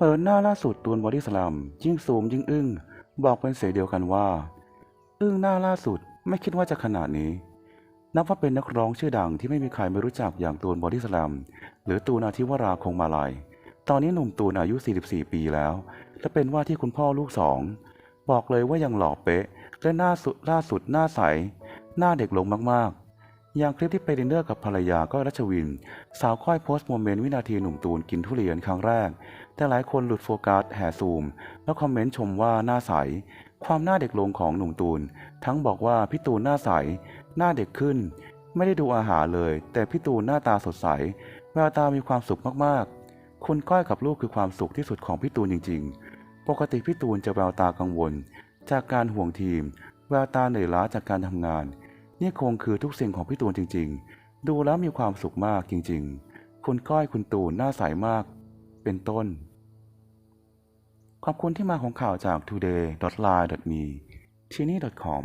เปิดหน้าล่าสุดตูนบอดี้สแลมยิ่งซูมยิ่งอึ้ง บอกเป็นเสียงเดียวกันว่า อึ้งหน้าล่าสุดไม่คิดว่าจะขนาดนี้ นับว่าเป็นนักร้องชื่อดังที่ไม่มีใครไม่รู้จักอย่างตูนบอดี้สแลมหรือตูนอาทิวราคงมาลัยตอนนี้หนุ่มตูนอายุ 44 ปีแล้ว และเป็นว่าที่คุณพ่อลูกสอง บอกเลยว่ายังหล่อเป๊ะ และหน้าสุดล่าสุดหน้าใส หน้าเด็กลงมากๆ อย่างคลิปที่ไปดินเนอร์กับภรรยาก็รัชวิน สาวค่อยโพสต์โมเมนต์วินาทีหนุ่มตูนกินทุเรียนครั้งแรก แต่หลายคนหลุดโฟกัสแห่ซูม แล้วคอมเมนต์ชมว่าหน้าใส ความหน้าเด็กลงของหนุ่มตูน ทั้งบอกว่าพี่ตูนหน้าใส หน้าเด็กขึ้น ไม่ได้ดูอาหารเลย แต่พี่ตูนหน้าตาสดใสแววตามีความสุขมากๆ คุณก้อยกับลูกคือความสุขที่สุดของพี่ตูนจริง ๆ ปกติพี่ตูนจะแววตากังวล จากการห่วงทีม แววตาเหนื่อยล้าจากการทำงาน นี่คงคือทุกสิ่งของพี่ตูนจริง ๆ ดูแล้วมีความสุขมากจริง ๆ คุณก้อยคุณตูนหน้าใสมาก เป็นต้น ขอบคุณที่มาของข่าวจาก today.line.me t i n y c o m